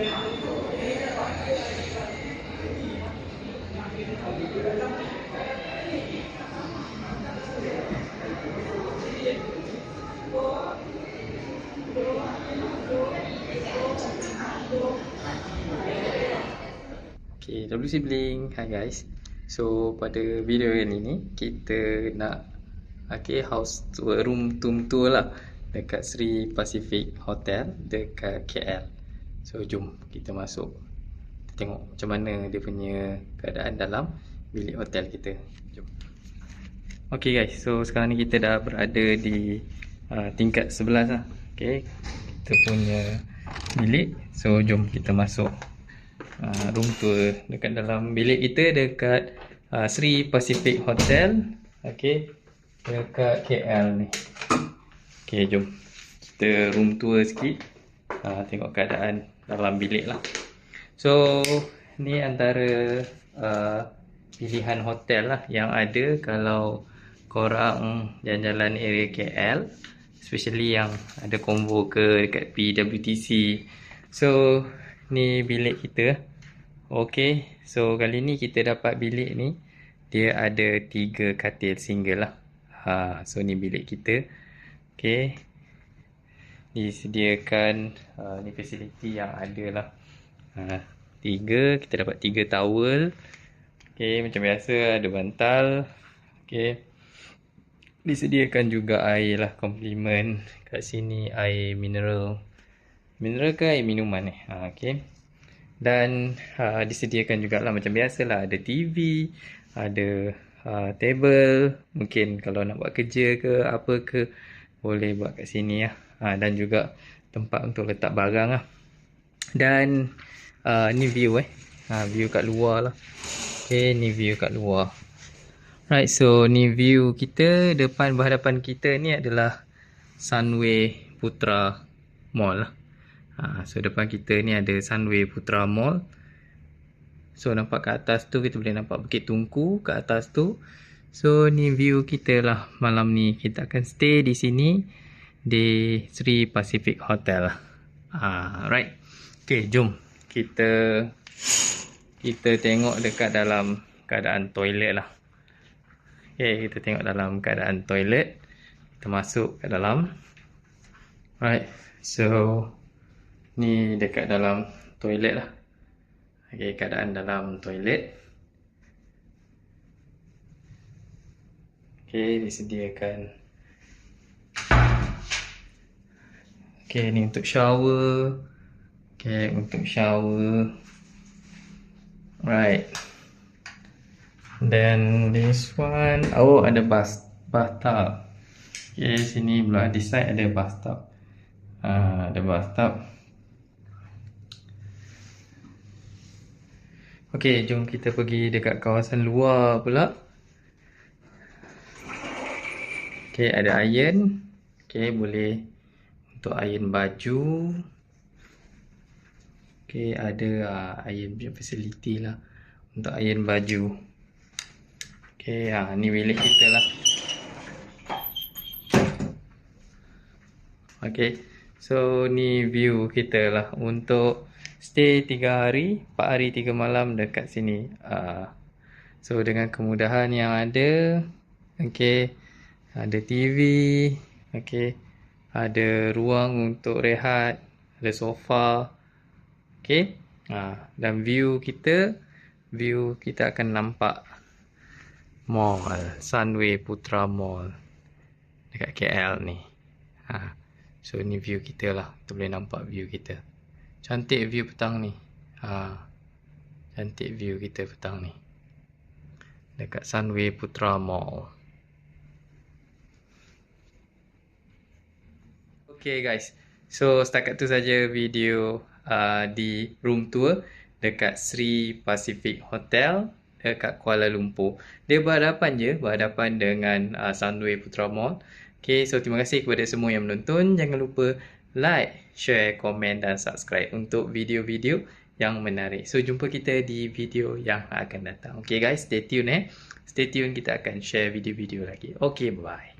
Okay, W Sibling. Hi guys. So, pada video kali ni, kita nak okay, house tour, room tour lah dekat Sri Pacific Hotel dekat KL. So, jom kita masuk. Kita tengok macam mana dia punya keadaan dalam bilik hotel kita. Jom. Okay guys, so sekarang ni kita dah berada di uh, tingkat 11 lah. Okay, kita punya bilik. So, jom kita masuk uh, room tour dekat dalam bilik kita dekat uh, Sri Pacific Hotel. Okay, dekat KL ni. Okay, jom kita room tour sikit. Uh, tengok keadaan dalam bilik lah. So, ni antara uh, pilihan hotel lah yang ada kalau korang jalan-jalan area KL especially yang ada combo ke dekat PWTC so ni bilik kita. Ok so kali ni kita dapat bilik ni dia ada tiga katil single lah. Ha, so ni bilik kita. Ok disediakan uh, ni fasiliti yang ada lah ha, tiga kita dapat tiga towel. Ok macam biasa ada bantal. Ok disediakan juga air lah komplimen kat sini air mineral. Mineral ke air minuman ni ha, okay. dan ha, disediakan juga lah macam biasa lah ada TV ada ha, table. Mungkin kalau nak buat kerja ke apa ke boleh buat kat sini ya. Ha, dan juga tempat untuk letak barang lah dan uh, ni view eh ha, view kat luar lah okay, ni view kat luar Right, so ni view kita depan berhadapan kita ni adalah Sunway Putra Mall. Ha, so depan kita ni ada Sunway Putra Mall. So nampak kat atas tu kita boleh nampak Bukit Tungku kat atas tu. So ni view kita lah malam ni. Kita akan stay di sini di Sri Pacific Hotel. Ha, right. Okay, jom kita kita tengok dekat dalam keadaan toilet lah. Okay, kita tengok dalam keadaan toilet. Kita masuk ke dalam. Right. So, ni dekat dalam toilet lah. Okay, keadaan dalam toilet. Okay, disediakan. Okay, ni untuk shower. Okay, untuk shower. Right. Then this one Oh ada bus bathtub Okay sini pula This side ada bathtub uh, Ada bathtub Okay jom kita pergi dekat kawasan luar pula Okay ada iron Okay boleh Untuk iron baju Okay ada uh, iron facility lah Untuk iron baju Okay, ha, ni bilik kita lah. Okay, so ni view kita lah untuk stay 3 hari, 4 hari 3 malam dekat sini. Uh, so dengan kemudahan yang ada, okay, ada TV, okay, ada ruang untuk rehat, ada sofa, okay, uh, dan view kita, view kita akan nampak Mall Sunway Putra Mall dekat KL ni. Ha. So ni view kita lah. Kita boleh nampak view kita. Cantik view petang ni. Ha. Cantik view kita petang ni. Dekat Sunway Putra Mall. Okay guys. So setakat tu saja video uh, di room tour dekat Sri Pacific Hotel dekat Kuala Lumpur. Dia berhadapan je, berhadapan dengan uh, Sunway Putra Mall. Okay, so terima kasih kepada semua yang menonton. Jangan lupa like, share, komen dan subscribe untuk video-video yang menarik. So, jumpa kita di video yang akan datang. Okay guys, stay tune eh. Stay tune, kita akan share video-video lagi. Okay, bye-bye.